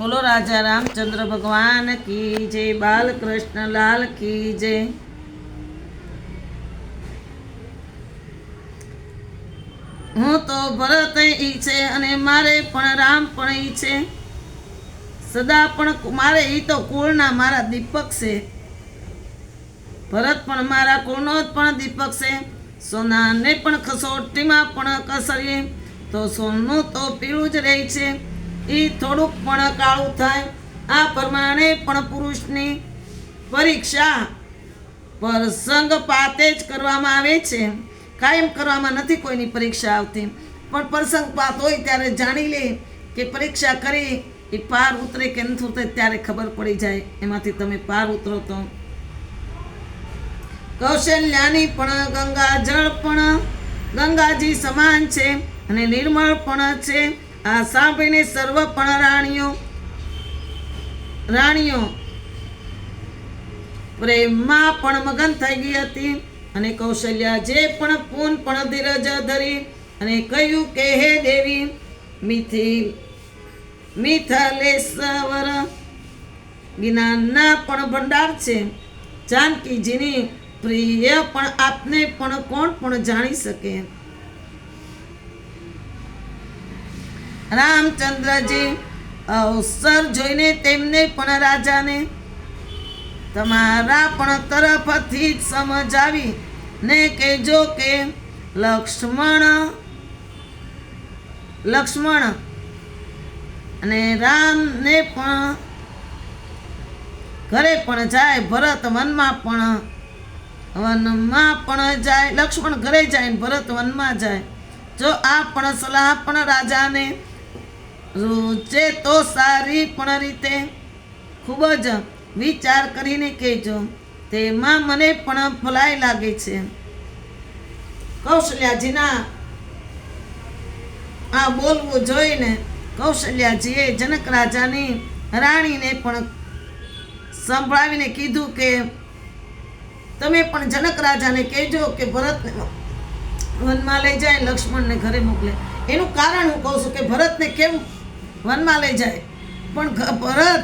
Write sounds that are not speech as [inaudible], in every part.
બોલો રાજા રામચંદ્ર ભગવાન કી જય, બાલકૃષ્ણ લાલ કી જય. હું તો ભરત ઈ છે અને મારે પણ રામ પણ ઈ છે. સદા પણ મારે ઈ તો કુળના મારા દીપક છે. ભરત પણ મારા કુળનો જ પણ દીપક છે. સોનાને પણ કસોટીમાં પણ કસરીએ. તો સોનું તો પીળું જ રહે છે. એ થોડુંક પણ કાળું થાય. આ પ્રમાણે પણ પુરુષની પરીક્ષા પ્રસંગ પાતે જ કરવામાં આવે છે. કાયમ કરવામાં નથી કોઈની પરીક્ષા આવતી. પણ પ્રસંગ પાત હોય ત્યારે જાણી લે કે પરીક્ષા કરી એ પાર ઉતરે કે નથી ઉતરે ત્યારે ખબર પડી જાય. એમાંથી તમે પાર ઉતરો તો. કૌશલ્યાની પણ ગંગા જળ પણ ગંગાજી સમાન છે અને નિર્મળ પણ છે. આ સાંભળીને સર્વ પણ રાણીઓ રાણીઓ પ્રેમમાં પણ મગન થઈ ગઈ હતી અને કૌશલ્યા જે પણ પૂન પણ ધીરજ ધરી અને કહ્યું કે, હે દેવી, મિથિલ, મિથલેશ્વર જ્ઞાનના પણ ભંડાર છે. જાનકીજીની પ્રિય પણ આપને પણ કોણ પણ જાણી શકે? રામચંદ્રજી અવસર જોઈને તેમને પણ રાજાને તમારા પણ તરફથી સમજાવી ને કહેજો કે લક્ષ્મણ લક્ષ્મણ અને રામને પણ ઘરે પણ જાય, ભરત વનમાં પણ વનમાં પણ જાય, લક્ષ્મણ ઘરે જાય ભરત વનમાં જાય. જો આ પણ સલાહ પણ રાજાને રૂચે તો સારી, પણ રીતે ખૂબ જ વિચાર કરીને કહેજો, તેમાં મને પણ ભલાઈ લાગે છે. કૌશલ્યાજીના આ બોલવું જોઈને કૌશલ્યાજીએ જનક રાજાની રાણીને પણ સંભળાવીને કીધું કે, તમે પણ જનક રાજાને કહેજો કે ભરતને વનમાં લઈ જાય લક્ષ્મણને ઘરે મોકલે. એનું કારણ હું કહું છું કે ભરતને કેમ વનમાં લઈ જાય. પણ ભરત ભરત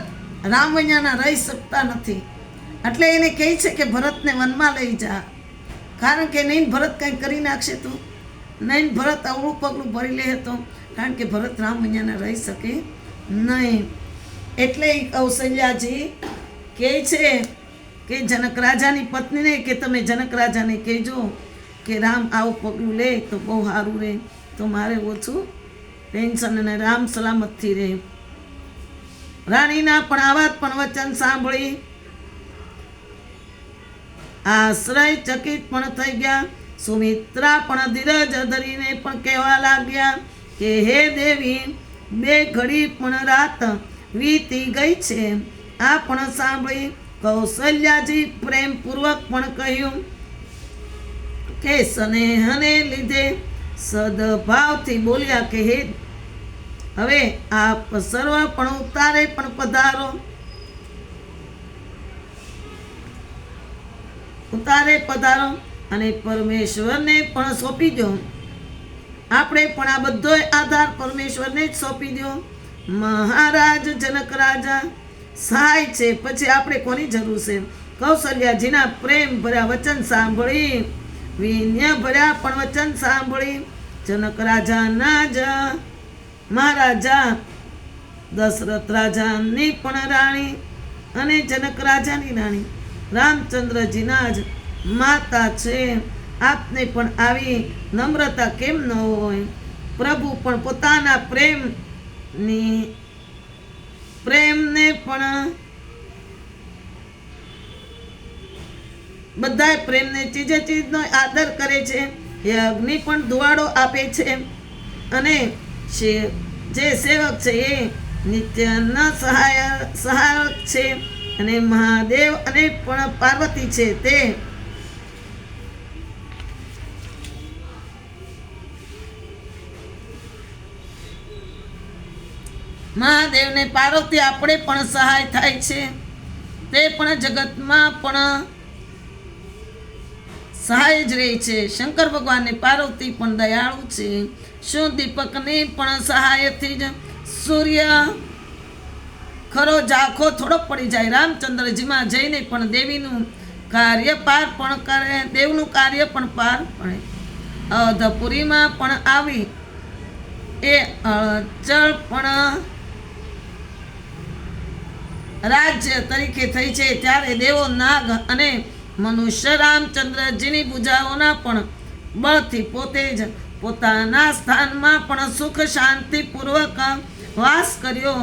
રામવૈયાના રહી શકતા નથી. એટલે એને કહે છે કે ભરતને વનમાં લઈ જા. કારણ કે નહીં ભરત કંઈ કરી નાખશે તો. નહીં ભરત અવળું પગલું ભરી લે તો, કારણ કે ભરત રામવૈયાના રહી શકે નહીં. એટલે કૌશલ્યાજી કહે છે કે જનક રાજાની પત્નીને કે તમે જનક રાજાને કહેજો કે રામ આવું પગલું લે તો બહુ સારું રહે તો મારે ઓછું ટેન્શન અને રામ સલામતથી રહે રાણીના પણ આવા પણ વચન સાંભળી. આશ્રય ચકિત પણ થઈ ગયા. સુમિત્રા પણ ધીરજ ધરીને પણ કહેવા લાગ્યા કે, હે દેવી, બે ઘડી પણ રાત વીતી ગઈ છે. આ પણ સાંભળી કૌશલ્યાજી પ્રેમપૂર્વક પણ કહ્યું કે, સ્નેહને લીધે સદભાવથી બોલ્યા કે, હે હવે આપ પસરવા પણ ઉતારે, પણ પધારો. ઉતારે, પધારો. અને પરમેશ્વરને પણ સોંપી દો. આપણે પણ આ બધો આધાર પરમેશ્વરને જ સોંપી દો. મહારાજ, જનક રાજા, સહાય છે. પછી આપણે કોની જરૂર છે? કૌશલ્યાજીના પ્રેમ ભર્યા વચન સાંભળી. વિન્ય ભર્યા પણ વચન સાંભળી. જનક રાજાના જ મહારાજા દશરથ રાજાની પણ રાણી અને જનક રાજાની રાણી. રામચંદ્રજીના જ માતા છે. આપને પણ આવી નમ્રતા કેમ ન હોય? પ્રભુ પણ પોતાના પ્રેમની, પ્રેમને પણ બધા પ્રેમને ચીજે ચીજનો આદર કરે છે. એ અગ્નિ પણ ધુવાડો આપે છે. અને શે- જે સેવક છે એ નિત્યના સહાય સહાયક છે અને મહાદેવ અને પણ પાર્વતી છે તે. મહાદેવને પાર્વતી આપણે પણ સહાય થાય છે. તે પણ જગતમાં પણ સહાય જ રહે છે. શંકર ભગવાનને પાર્વતી પણ દયાળુ છે. શું દીપકની પણ સહાયથી જ સૂર્ય ખરો ઝાંખો થોડોક પડી જાય. રામચંદ્રજીમાં જઈને પણ દેવીનું કાર્ય પાર પણ કરે, દેવનું કાર્ય પણ પાર પડે. અધપુરીમાં પણ આવી એ અચળ પણ રાજ્ય તરીકે થઈ છે. ત્યારે દેવો નાગ અને મનુષ્ય રામચંદ્રજીની પૂજાઓના પણ બળથી પોતે જ પોતાના સ્થાનમાં પણ સુખ શાંતિપૂર્વક વાસ કર્યો.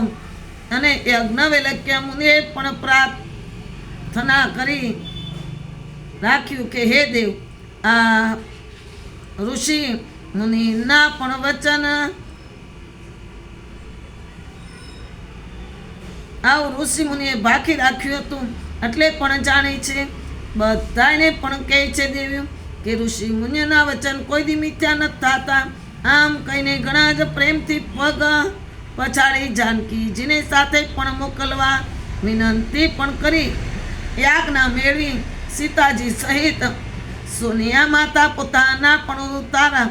અને યજ્ઞવેલક્ય મુનિએ પણ પ્રાર્થના કરી રાખ્યું કે, હે દેવ, આ ઋષિ મુનિના પણ વચન આવું ઋષિ મુનિએ બાકી રાખ્યું હતું. એટલે પણ જાણે છે બધાને પણ કહે છે દેવી કે ઋષિ મુનિના વચન કોઈ દી મિથ્યા નથી થતા. આમ કહીને ઘણા જ પ્રેમથી પગ પછાડી જાનકીજીને સાથે પણ મોકલવા વિનંતી પણ કરી. યાજ્ઞા મેળવી સીતાજી સહિત સોનિયા માતા પોતાના પણ ઉતારા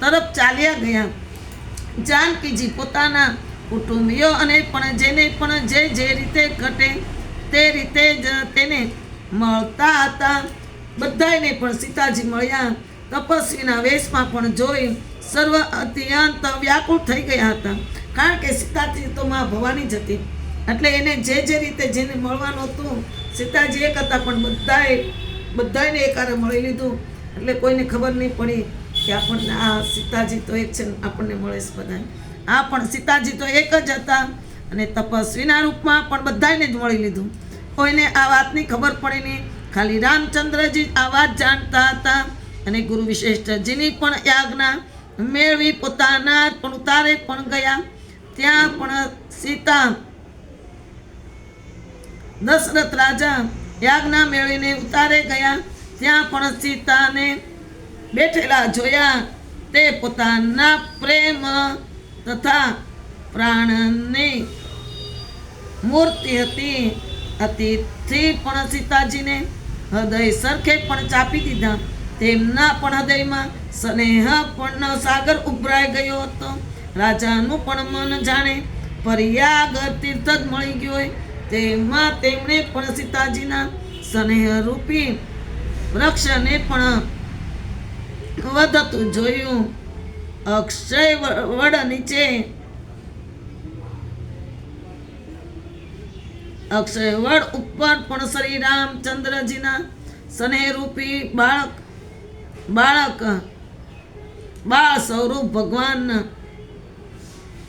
તરફ ચાલ્યા ગયા. જાનકીજી પોતાના કુટુંબીઓ અને પણ જેને પણ જે જે રીતે ઘટે તે રીતે જ તેને મળતા હતા. બધાને પણ સીતાજી મળ્યા. તપસ્વીના વેશમાં પણ જોઈ સર્વ અત્યંત વ્યાકુળ થઈ ગયા હતા. કારણ કે સીતાજી તો માં ભવાની જ હતી. એટલે એને જે જે રીતે જેને મળવાનું હતું, સીતાજી એક હતા પણ બધાએ બધાને એકારે મળી લીધું. એટલે કોઈને ખબર નહીં પડી કે આપણને આ સીતાજી તો એક છે આપણને મળે છે બધા. આ પણ સીતાજી તો એક જ હતા અને તપસ્વીના રૂપમાં પણ બધાને જ મળી લીધું. કોઈને આ વાતની ખબર પડી નહીં. ખાલી રામચંદ્રજી આ વાત જાણતા હતા અને ગુરુ વિશિષ્ટજીની પણ યાજ્ઞા મેળવી પોતાના પણ ઉતારે પણ ગયા. ત્યાં પણ સીતા, દશરથ રાજા યાજ્ઞા મેળવીને ઉતારે ગયા. ત્યાં પણ સીતાને બેઠેલા જોયા. તે પોતાના પ્રેમ તથા પ્રાણની મૂર્તિ હતી. અતિથી પણ સીતાજીને હૃદય સરખે પણ ચાપી દીધા. તેમના પણ હૃદયમાં સ્નેહ પણ સાગર ઉભરાઈ ગયો હતો. રાજાનું પણ મન જાણે પર્યાગર તીર્થ જ મળી ગયો હોય. તેમાં તેમણે પણ સીતાજીના સ્નેહરૂપી વૃક્ષને પણ વધતું જોયું. અક્ષય વડ નીચે અક્ષય વડ ઉપર પણ શ્રી રામચંદ્રજીના સ્નેહરૂપી બાળક બાળક, બાળ સ્વરૂપ ભગવાન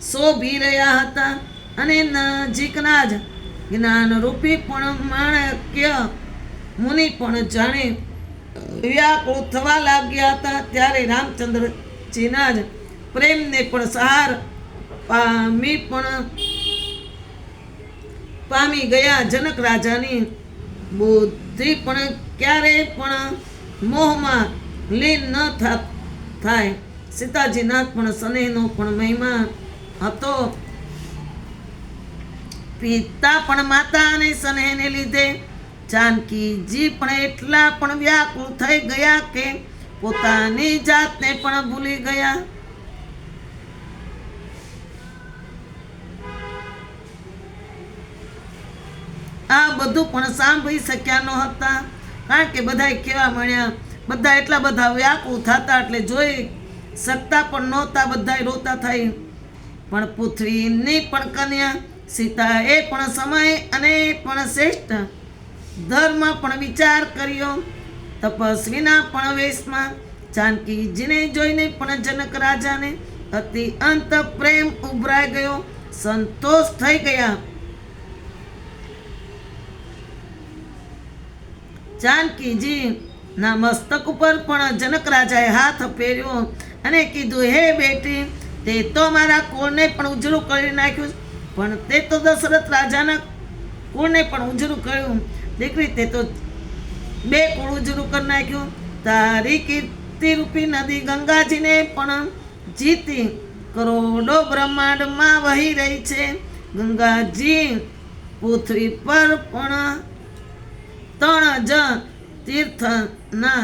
શોભી રહ્યા હતા અને નજીકના જ જ્ઞાનરૂપી પણ માણક્ય મુનિ પણ જાણે વ્યાકુળ થવા લાગ્યા હતા. ત્યારે રામચંદ્રજીના જ પ્રેમને પણ સહાર પામી પણ પામી ગયા જનક રાજાની બુદ્ધિ પણ ક્યારેય પણ મોહમાં લીન ન થાય. સીતાજીના પણ સ્નેહનો પણ મહિમા હતો. પિતા પણ માતા અને સનેહને લીધે જાનકીજી પણ એટલા પણ વ્યાકુળ થઈ ગયા કે પોતાની જાતને પણ ભૂલી ગયા. આ બધું પણ સાંભળી શક્યા ન હતા. કારણ કે બધા કેવા મળ્યા બધા એટલા બધા વ્યાકુળ થતા એટલે જોઈ શકતા પણ નહોતા બધા રોતા થઈ પણ પૃથ્વીની પણ કન્યા, સીતા એ પણ સમય અને પણ શ્રેષ્ઠ ધર્મ પણ વિચાર કર્યો. તપસ્વીના પણ વેશમાં જાનકીજીને જોઈને પણ જનક રાજાને અતિ અંત પ્રેમ ઉભરાઈ ગયો. સંતોષ થઈ ગયા. જાનકીજી ના મસ્તક ઉપર પણ જનક રાજાએ હાથ ફેર્યો અને કીધું હે બેટી તે તો મારા કુળને પણ ઉજળું કરી નાખ્યું પણ તે તો દશરથ રાજાના કુળને પણ ઉજળું કર્યું. દીકરી, તે તો બે કુળ ઉજળું કરી નાખ્યું. તારી કીર્તિરૂપી નદી ગંગાજીને પણ જીતી કરોડો બ્રહ્માંડમાં વહી રહી છે. ગંગાજી, પૃથ્વી પર પણ ત્રણ જ તીર્થના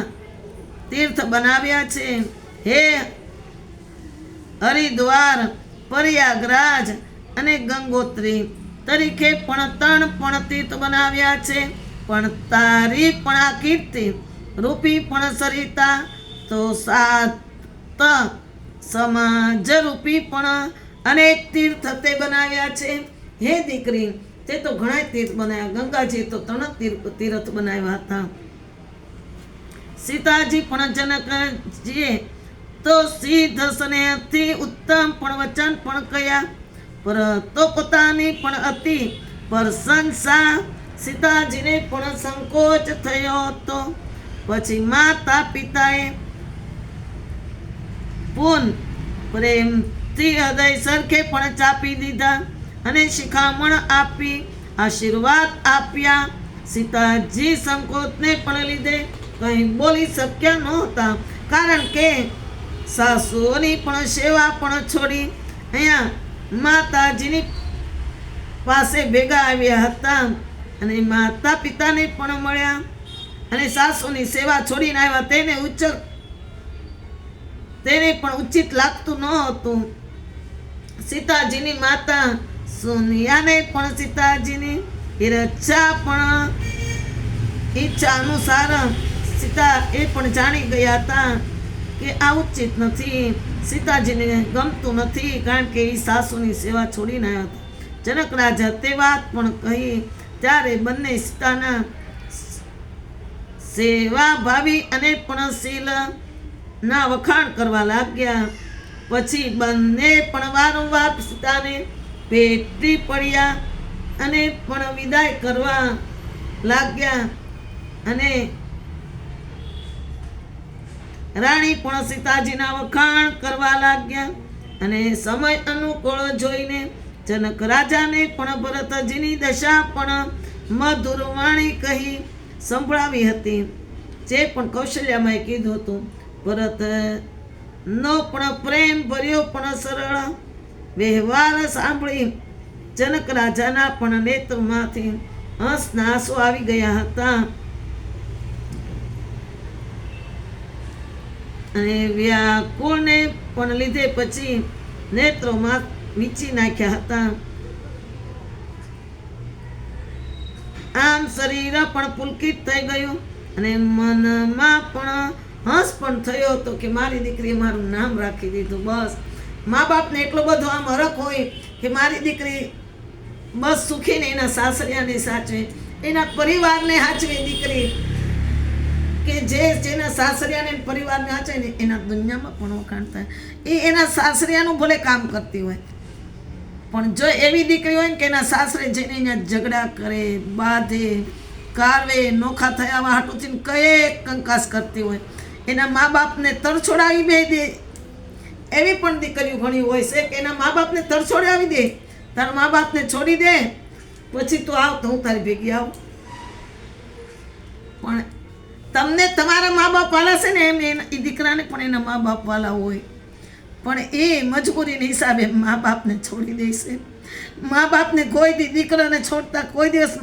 તીર્થ બનાવ્યા છે. હે હરિદ્વાર, પ્રયાગરાજ અને ગંગોત્રી તરીકે પણ ત્રણ પણ તીર્થ બનાવ્યા છે. પણ તારી પણ આ કીર્તિ રૂપી પણ સરિતા, તો સાત સમાજ રૂપી પણ અનેક તીર્થ તે બનાવ્યા છે. હે દીકરી તે તો ઘણા તીર્થ બનાવ્યા ગંગાજી તો ત્રણ તીર્થ બનાવ્યા હતા. સીતાજી પણ જનકજીએ તો સિદ્ધ સ્નેહથી ઉત્તમ પણ વચન પણ કયા. પર તો પોતાની પણ અતિ પ્રશંસા સીતાજીને પણ સંકોચ થયો હતો. પછી માતા પિતાએ પૂન પ્રેમથી હૃદય સરખે પણ ચાપી દીધા. અને શિખામણ આપી, આશીર્વાદ આપ્યા. સીતાજી સંકોચને પણ લીધે કંઈ બોલી શક્યા નહોતા, કારણ કે સાસુઓની પણ સેવા પણ છોડી અહીંયા માતાજીની પાસે ભેગા આવ્યા હતા અને માતા પિતાને પણ મળ્યા અને સાસુની સેવા છોડીને આવ્યા. તેને ઉચ્ચ તેને પણ ઉચિત લાગતું ન હતું સીતાજીની માતા સોનિયાને પણ સીતાજીની રક્ષા પણ ઈચ્છા અનુસાર સીતા એ પણ જાણી ગયા હતા કે આ ઉચિત નથી, સીતાજીને ગમતું નથી કારણ કે એ સાસુની સેવા છોડીને આવ્યા હતા. જનક રાજા તે વાત પણ કહી, ત્યારે બંને સીતાના સેવા ભાવી અને પણ ના વખાણ કરવા લાગ્યા. પછી બંને પણ વારંવાર સીતાને ભેટી પડ્યા અને પણ વિદાય કરવા લાગ્યા અને રાણી પણ સીતાજીના વખાણ કરવા લાગ્યા અને સમય અનુકૂળ જોઈને જનક રાજાને પણ ભરતજીની દશા પણ મધુર વાણી કહી સંભળાવી હતી, જે પણ કૌશલ્યામાં કીધું હતું. ભરત નો પણ પ્રેમ ભર્યો પણ સરળ વ્યવહાર સાંભળી. જનક રાજાના પણ નેત્રમાંથી હંસના આંસુ આવી ગયા હતા. અને વ્યાકુળને પણ લીધે પછી નેત્રોમાં વીચી નાખ્યા હતા. આમ શરીર પણ પુલકિત થઈ ગયું અને મનમાં પણ હંસ પણ થયો હતો કે મારી દીકરીએ મારું નામ રાખી દીધું. બસ. મા બાપને એટલો બધો આમ હરખ હોય કે મારી દીકરી બસ સુખીને એના સાસરિયાને સાચવે, એના પરિવારને સાચવે દીકરી. કે જે જેના સાસરિયાને પરિવારને સાચવે ને એના દુનિયામાં પણ વખાણ થાય. એ એના સાસરિયાનું ભલે કામ કરતી હોય, પણ જો એવી દીકરી હોય ને કે એના સાસરે જઈને અહીંયા ઝઘડા કરે, બાંધે, કારવે, નોખા થયા હાટુથી કયે કંકાસ કરતી હોય, એના મા બાપને તરછોડાવી બે દે. એવી પણ દીકરીઓ ઘણી હોય છે કે એના મા બાપને તરછોડાવી દે, તારા મા બાપને છોડી દે, પછી તું આવ તો હું તારી ભેગી આવું. પણ તમને તમારા મા બાપ વાલા છે ને એમ એના એ દીકરાને પણ એના મા બાપ વાલા હોય. પણ એ મજબૂરીને હિસાબે મા બાપને છોડી દેશે મા બાપને કોઈ દી દીકરાને છોડતા કોઈ દિવસ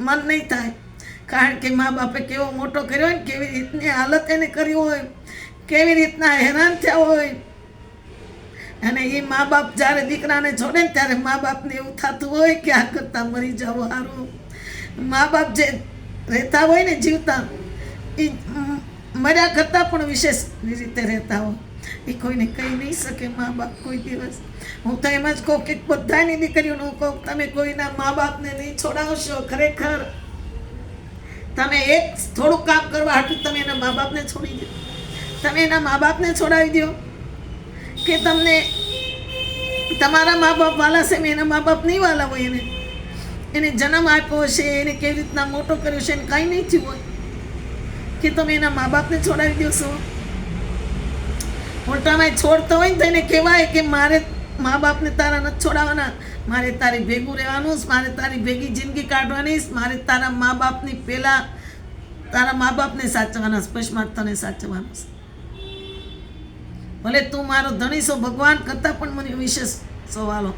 મન નહીં થાય. કારણ કે મા બાપે કેવો મોટો કર્યો હોય ને કેવી રીતની હાલત એને કરી હોય, કેવી રીતના હેરાન થયા હોય અને એ મા બાપ જ્યારે દીકરાને છોડે ને ત્યારે મા બાપને એવું થતું હોય કે આ કરતાં મરી જાવ સારું મા બાપ જે રહેતા હોય ને જીવતા, એ મર્યા કરતાં પણ વિશેષ રીતે રહેતા હોય. એ કોઈને કહી નહીં શકે મા બાપ કોઈ દિવસ. હું તો એમ જ કહું કે બધાની દીકરીઓને હું કહું, તમે કોઈના મા બાપને નહીં છોડાવશો ખરેખર. તમે એક થોડુંક કામ કરવા હાટું તમે એના મા બાપને છોડી દો તમે એના મા બાપને છોડાવી દો કે તમને તમારા મા બાપ વાલા છે એના મા બાપ નહીં વાલા હોય એને. એને જન્મ આપ્યો છે, એને કેવી રીતના મોટો કર્યો છે, એને કાંઈ નહીં થયું હોય. કે તમે એના મા બાપને છોડાવી દો છો. ઉલટામાં છોડતો હોય ને તો એને કહેવાય કે મારે મા બાપને તારા નથી છોડાવવાના મારે તારી ભેગું રહેવાનું મારે તારી ભેગી જિંદગી કાઢવાની મારે તારા મા બાપની પહેલાં તારા મા બાપને સાચવવાના સ્પષ્ટ તને સાચવવાનું ભલે તું મારો ધણી છો, ભગવાન કરતાં પણ મને વિશેષ સવાલો.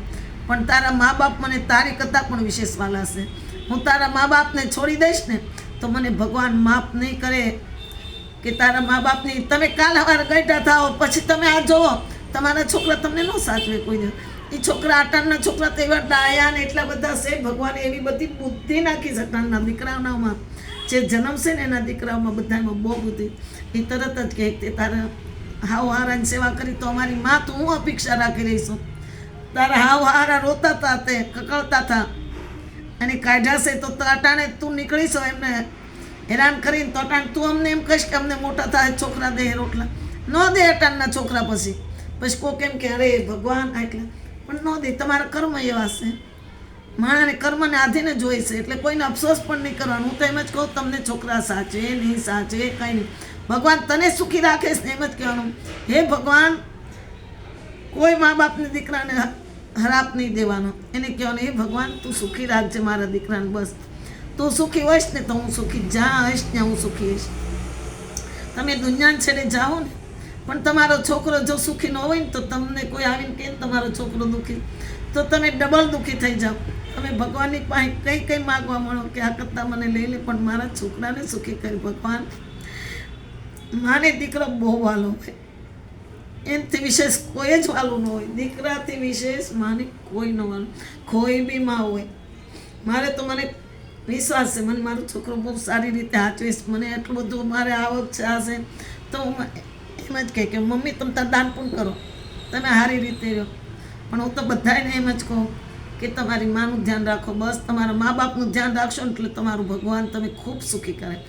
પણ તારા મા બાપ મને તારી કરતાં પણ વિશેષ વાલા છે. હું તારા મા બાપને છોડી દઈશ ને, તો મને ભગવાન માફ નહીં કરે કે તારા મા બાપની તમે કાલ સવારે ગઈટા થાઓ, પછી તમે આ જોવો તમારા છોકરા તમને ન સાચવે કોઈ દિવસ. એ છોકરા અટાણના છોકરા તો એવા ડાયા ને એટલા બધા છે, ભગવાને એવી બધી બુદ્ધિ નાખી છે અટાણના દીકરાઓનામાં જે જન્મશે ને એના દીકરાઓમાં બધામાં બહુ બુદ્ધિ. એ તરત જ કહે તે તારે હાવ હારાની સેવા કરી તો અમારી માં તો હું અપેક્ષા રાખી રહી છું તારા હાવ હારા રોતા હતા તે, કકળતા હતા અને કાઢાશે તો અટાણે તું નીકળીશ એમને. હેરાન કરીને તો અટાણ તું અમને એમ કહીશ કે અમને મોટા થાય છોકરા દે રોટલા. ન દે અટાણના છોકરા પછી. પછી કોઈ કેમ કે, અરે ભગવાન, એટલે. પણ ન દે, તમારા કર્મ એવા છે. માણાને કર્મને આધીને જ હોય છે, એટલે કોઈને અફસોસ પણ નહીં કરવાનું. હું તો એમ જ કહું, તમને છોકરા સાચે નહીં સાચે, કંઈ નહીં. ભગવાન, તને સુખી રાખે એમ જ કહેવાનું. હે ભગવાન, કોઈ મા બાપને દીકરાને હરાપ નહીં દેવાનો. એને કહેવાનું, હે ભગવાન, તું સુખી રાખજે મારા દીકરાને, બસ. તું સુખી હોઈશ ને તો હું સુખી જ્યાં હઈશ ત્યાં હું સુખી હઈશ. તમે દુનિયાને છેડે જાઓ ને, પણ તમારો છોકરો જો સુખી ન હોય ને તો તમને કોઈ આવીને કહે તમારો છોકરો દુઃખી. તો તમે ડબલ દુઃખી થઈ જાઓ. તમે ભગવાનની પાસે કંઈ કંઈ માગવા મળો કે આ કરતાં મને લઈ લે, પણ મારા છોકરાને સુખી કરી ભગવાન. માને દીકરો બહુ વાલો હોય. એનાથી વિશેષ કોઈ જ વાલું ન હોય. દીકરાથી વિશેષ માને કોઈ ન વાલું. કોઈ બી માં હોય. મારે તો મને વિશ્વાસ છે. મને મારો છોકરો બહુ સારી રીતે હાચવીશ મને એટલું બધું મારે આવક છે છે. તો એમ જ કહે કે, મમ્મી, તમે તાર દાન પણ કરો. તમે સારી રીતે રહો. પણ હું તો બધાને એમ જ કહું કે, તમારી માનું ધ્યાન રાખો. બસ તમારા મા બાપનું ધ્યાન રાખશો એટલે તમારું ભગવાન તમે ખૂબ સુખી કરે.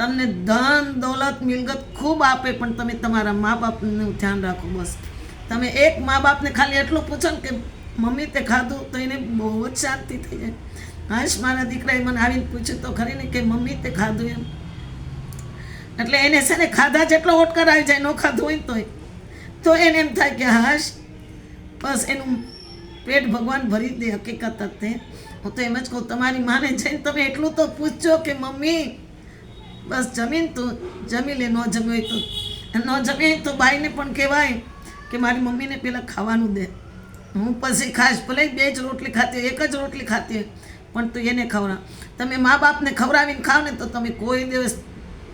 તમને ધન, દોલત, મિલકત ખૂબ આપે, પણ તમે તમારા મા બાપનું ધ્યાન રાખો બસ. તમે એક મા બાપને ખાલી એટલું પૂછો ને કે, મમ્મી, તે ખાધું તો એને બહુ જ શાંતિ થઈ જાય. હર્ષ મારા દીકરાએ મને આવીને પૂછ્યું તો ખરી ને કે, મમ્મી, તે ખાધું એમ? એટલે એને છે ને ખાધા જેટલો ઓટકાર આવી જાય, ન ખાધું હોય તોય. તો એને એમ થાય કે હાશ બસ એનું પેટ ભગવાન ભરી દે, હકીકત હતે હું તો એમ જ કહું, તમારી માને જઈને તમે એટલું તો પૂછજો કે, મમ્મી બસ જમીન તું જમી લે, ન જમ્યું તો. ન જમીએ તો બાઈને પણ કહેવાય કે મારી મમ્મીને પહેલાં ખાવાનું દે. હું પછી ખાસ ભલે બે જ રોટલી ખાતી એક જ રોટલી ખાતી પણ તું એને ખવડાવ. તમે મા બાપને ખવડાવીને ખાવ ને તો તમે કોઈ દિવસ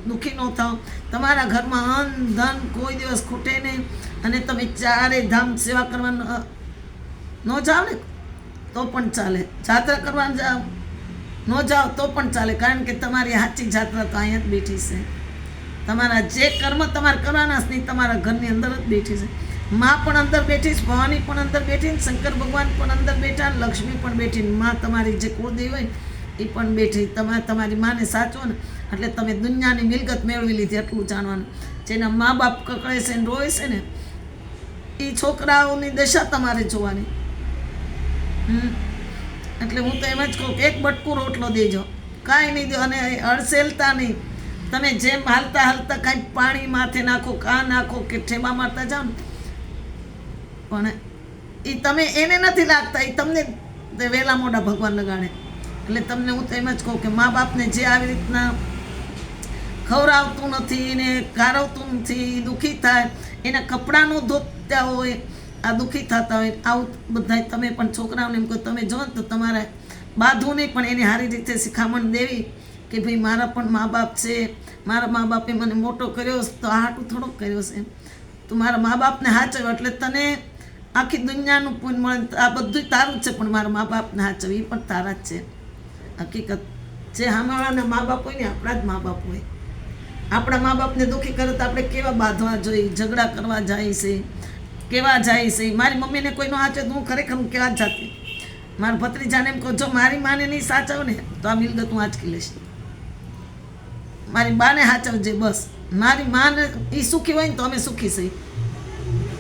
દુઃખી ન થાવ. તમારા ઘરમાં અન્ન, ધન કોઈ દિવસ ખૂટે નહીં અને તમે ચારે ધામ સેવા કરવા ન જાઓ ને, તો પણ ચાલે. જાત્રા કરવા જાઓ ન જાઓ તો પણ ચાલે, કારણ કે તમારી સાચી જાત્રા તો અહીંયા જ બેઠી છે. તમારા જે કર્મ તમારે કરવાના છે તમારા ઘરની અંદર જ બેઠી છે. માં પણ અંદર બેઠી છે, ભવાની પણ અંદર બેઠી ને શંકર ભગવાન પણ અંદર બેઠા ને લક્ષ્મી પણ બેઠી ને માં તમારી જે કુળદેવી હોય એ પણ બેઠી તમે તમારી માને સાચો ને એટલે તમે દુનિયાની મિલકત મેળવી લીધી એટલું જાણવાનું. જેના મા બાપ કકળે છે ને રોય છે ને, એ છોકરાઓની દશા તમારે જોવાની. હમ. એટલે હું તો એમ જ કહું એક બટકું રોટલો દેજો. કાંઈ નહીં દો અને અડસેલતા નહીં. તમે જેમ હાલતા હાલતા કાંઈ પાણી માથે નાખો, કા નાખો કે ઠેબા મારતા જાઓ ને. પણ એ તમે એને નથી લાગતા એ તમને વહેલા મોઢા ભગવાન લગાડે. એટલે તમને હું તો એમ જ કહું કે મા બાપને જે આવી રીતના ખવડાવતું નથી ને ગારવતું નથી દુઃખી થાય, એના કપડાં ન ધોતા હોય આ દુઃખી થતા હોય, આવું બધા તમે પણ છોકરાઓને એમ કહો, તમે જો તો તમારે બાંધવું નહીં પણ એને સારી રીતે શિખામણ દેવી કે ભાઈ મારા પણ મા બાપ છે, મારા મા બાપે મને મોટો કર્યો તો હાટું થોડોક કર્યો છે. તો મારા મા બાપને હાચવ્યો એટલે તને આખી દુનિયાનું પૂન મળે આ બધું તારું જ છે, પણ મારા મા બાપને હાચવ્યું એ પણ તારા જ છે. હકીકત જે સામેવાળાના મા બાપ હોય ને આપણા જ મા બાપ હોય. આપણા મા બાપને દુઃખી કરે તો આપણે કેવા બાંધવા જોઈએ, ઝઘડા કરવા જાય છે કેવા જાય છે? મારી મમ્મીને કોઈનો હાચે તો હું ખરેખર હું કેવા જાતી? મારા ભત્રીજાને એમ કહો, જો મારી માને નહીં સાચવ ને તો આ મિલકત હું આંચકી લઈશ. મારી બાને સાચવજે બસ. મારી માને એ સુખી હોય ને તો અમે સુખી છીએ.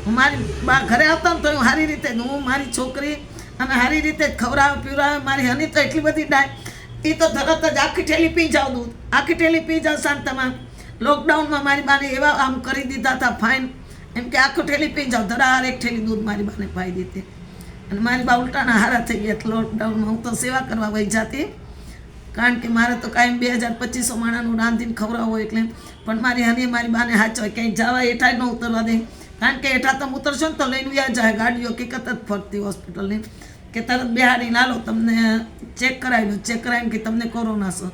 હું મારી બા ઘરે આવતા ને તો હું સારી રીતે હું મારી છોકરી અને સારી રીતે ખવડાવે, પીવડાવે, મારી હની તો એટલી બધી ડાય. એ તો તરત જ આખી ઠેલી પી જાવ દૂધ. આખી ઠેલી પી જાવ શાંતમાં. લોકડાઉનમાં મારી બાને એવા આમ કરી દીધા હતા ફાઇન એમ કે આખો ઠેલી પી જાવ ધડાર એક ઠેલી દૂધ મારી બાને પાઈ દીધી અને મારી બા ઉલટાના હારા થઈ ગયા એટલે લોકડાઉનમાં હું તો સેવા કરવા વહી જાતી. કારણ કે મારે તો કાંઈ બે હજાર પચીસો માણાનું રાંધીને ખવડાવવું હોય એટલે પણ મારી હની મારી બાને હાચવાય, ક્યાંય જવા હેઠા ન ઉતરવા દે. કારણ કે હેઠા તમે ઉતરશો ને તો લઈને વ્યા જાય, ગાડીઓ કે કતત ફરતી હોસ્પિટલની કે તરત બિહારી, લાલો, તમને ચેક કરાવી લો, ચેક કરાવીને કે તમને કોરોના છો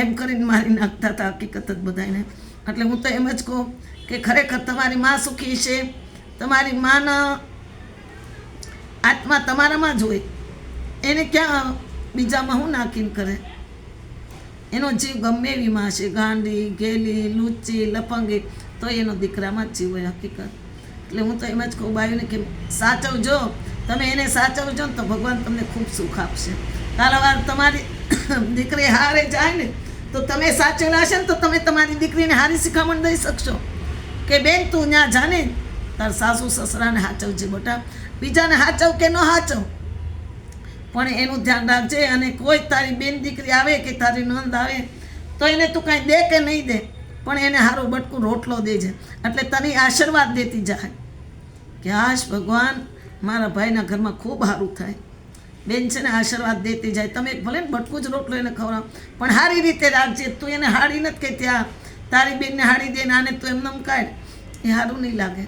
એમ કરીને મારી નાખતા હતા હકીકત જ બધાને એટલે હું તો એમ જ કહું કે ખરેખર તમારી માં સુખી છે, તમારી માના આત્મા તમારામાં જ હોય, એને ક્યાં બીજામાં હું નાખીને કરે? એનો જીવ ગમે એવી માં છે ગાંડી ગેલી લૂચી લપંગી, તો એનો દીકરામાં જ જીવ હોય હકીકત. એટલે હું તો એમ જ કહું બાયુને કે સાચવજો, તમે એને સાચવજો ને તો ભગવાન તમને ખૂબ સુખ આપશે. કાલાવાર તમારી [coughs] દીકરી હારે જાય ને, તો તમે સાચવેલા હશે ને તો તમે તમારી દીકરીને હારી શિખામણ દઈ શકશો. કે બેન, તું ત્યાં જાને? તાર સાસુ સસરાને હાચવજે બોટા. બીજાને હાચવ કે ન હાચવ? પણ એનું ધ્યાન રાખજે અને કોઈ તારી બેન દીકરી આવે કે તારી નંદ આવે, તો એને તું કાંઈ દે કે નહીં દે? પણ એને સારું બટકું રોટલો દેજે. એટલે તને આશીર્વાદ દેતી જાય. કે હાશ ભગવાન, મારા ભાઈના ઘરમાં ખૂબ સારું થાય. બેન છે ને, આશીર્વાદ દેતી જાય. તમે ભલે ને બટકું જ રોટલો એને ખવડાવ. પણ સારી રીતે રાખજે. તું એને હાડી નથી કે ત્યાં તારી બેનને હાડી દે ને આને તું એમને એમ કાઢ. એ સારું નહીં લાગે.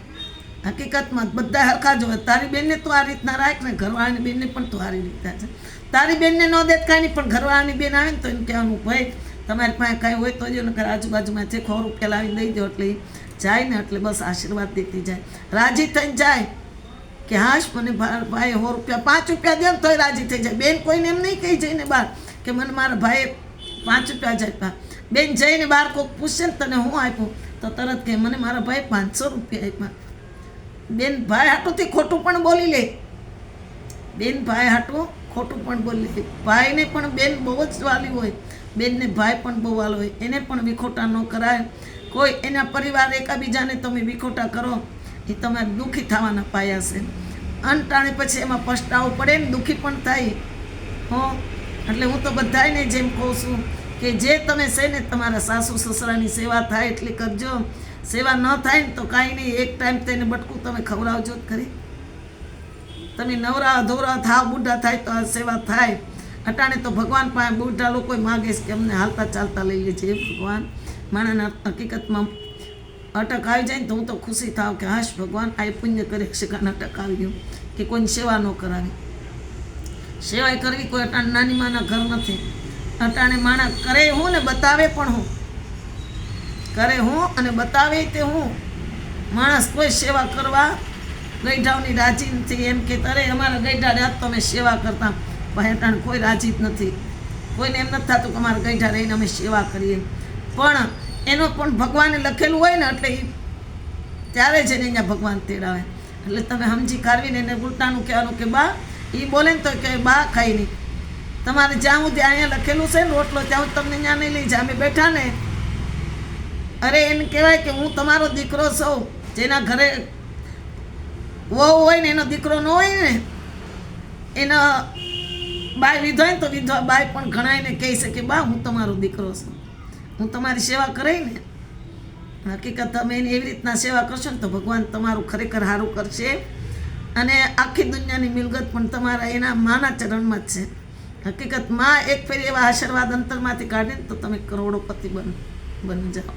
હકીકતમાં બધા હરખા જ હોય. તારી બેનને તું આ રીતના રાખ ને ઘરવાળાની બેનને પણ તું સારી રીતના છે. તારી બેનને ન દેત કાંઈ નહીં પણ ઘરવાળાની બેન આવે ને તો એમ કહેવાનું ભાઈ, તમારી પાસે કાંઈ હોય તો જો, નકર આજુબાજુમાં છે ખોરું લાવીને દઈ દો એટલે જાય ને એટલે બસ આશીર્વાદ દેતી જાય. રાજી થઈને જાય. કે હાશ, મને ભાઈ સો રૂપિયા, પાંચ રૂપિયા દે ને તોય રાજી થઈ જાય. બેન કોઈને એમ નહીં કહી જઈને બહાર કે મને મારા ભાઈએ પાંચ રૂપિયા જ આપ્યા. બેન જઈને બહાર કોઈક પૂછશે ને તને હું આપ્યું? તો તરત કહે, મને મારા ભાઈ પાંચસો રૂપિયા આપ્યા. બેન ભાઈ હાટુંથી ખોટું પણ બોલી લે. બેન ભાઈ હાટું ખોટું પણ બોલી લે. ભાઈને પણ બેન બહુ જ વાલી હોય. બેનને ભાઈ પણ બહુ વાલો હોય. એને પણ વિખોટા ન કરાય. કોઈ એના પરિવાર એકાબીજાને તમે વિખોટા કરો, એ તમારે દુઃખી થવાના પાયા છે. અંટાણે પછી એમાં પસ્તાવો પડે ને દુઃખી પણ થાય. હો, એટલે હું તો બધાયને જેમ કહું છું કે જે તમે છે ને તમારા સાસુ સસરાની સેવા થાય એટલી કરજો. સેવા ન થાય ને તો કાંઈ નહીં, એક ટાઈમ તેને બટકું તમે ખવડાવજો જ ખરી. તમે નવરા, અધોરા, થાવ, બુઢા થાય તો આ સેવા થાય. અટાણે તો ભગવાન પાસે બુઢા લોકો માગે છે કે અમને હાલતા ચાલતા લઈ લેજે, હે ભગવાન. માણાના હકીકતમાં અટક આવી જાય ને તો હું તો ખુશી થાવ કે હાશ ભગવાન, આ પુણ્ય કરે છે કાન અટક આવી ગયું, કે કોઈની સેવા ન કરાવી. સેવા કરવી કોઈ અટાણે નાની માના ઘર નથી. અટાણે માણસ કરે હું ને બતાવે પણ હું. કરે હું અને બતાવે તે હું. માણસ કોઈ સેવા કરવા ગઈઢાઓની રાજી નથી. એમ કે અરે અમારા ગઈઢા રહ્યા તો અમે સેવા કરતા. ભાઈ અટાણે કોઈ રાજી જ નથી. કોઈને એમ નથી થતું કે અમારા ગઈઢા રહીને અમે સેવા કરીએ. પણ એનો પણ ભગવાને લખેલું હોય ને એટલે એ ત્યારે જ એને અહીંયા ભગવાન તેડાવે. એટલે તમે સમજી કાઢવીને એને ઉલટાનું કહેવાનું કે બા એ બોલે ને તો કે બા, ખાઈ નહીં. તમારે જ્યાં હું અહીંયા લખેલું છે ને રોટલો ત્યાં હું તમને ત્યાં નહીં લઈ જાય. અમે બેઠા ને, અરે એને કહેવાય કે હું તમારો દીકરો સૌ જેના ઘરે વહુ હોય ને, એનો દીકરો ન હોય ને, એના બાય વિધો ને તો વિધવા બાય પણ ઘણા એને કહી શકે, બા, હું તમારો દીકરો છું. હું તમારી સેવા કરી ને, હકીકત તમે એની એવી રીતના સેવા કરશો ને તો ભગવાન તમારું ખરેખર સારું કરશે. અને આખી દુનિયાની મિલકત પણ તમારા એના માના ચરણમાં જ છે. હકીકતમાં એક ફેરી એવા આશીર્વાદ અંતરમાંથી કાઢીને તો તમે કરોડોપતિ બન, બની જાઓ.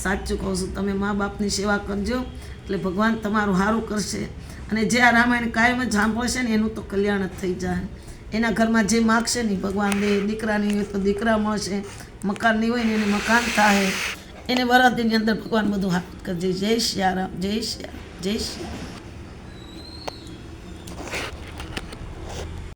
સાચું કહું છું, તમે મા બાપની સેવા કરજો, એટલે ભગવાન તમારું સારું કરશે. અને જે આ રામાયણ કાયમ જ સાંભળશે ને એનું તો કલ્યાણ જ થઈ જાય. એના ઘરમાં જે માગશે ને ભગવાન દે, દીકરાની હોય તો દીકરા મળશે, મકાનની હોય ને એને મકાન થાય એને વરાતીની અંદર ભગવાન બધું હાથ કરજે. જય શ્રી રામ જય શ્યા જય રામ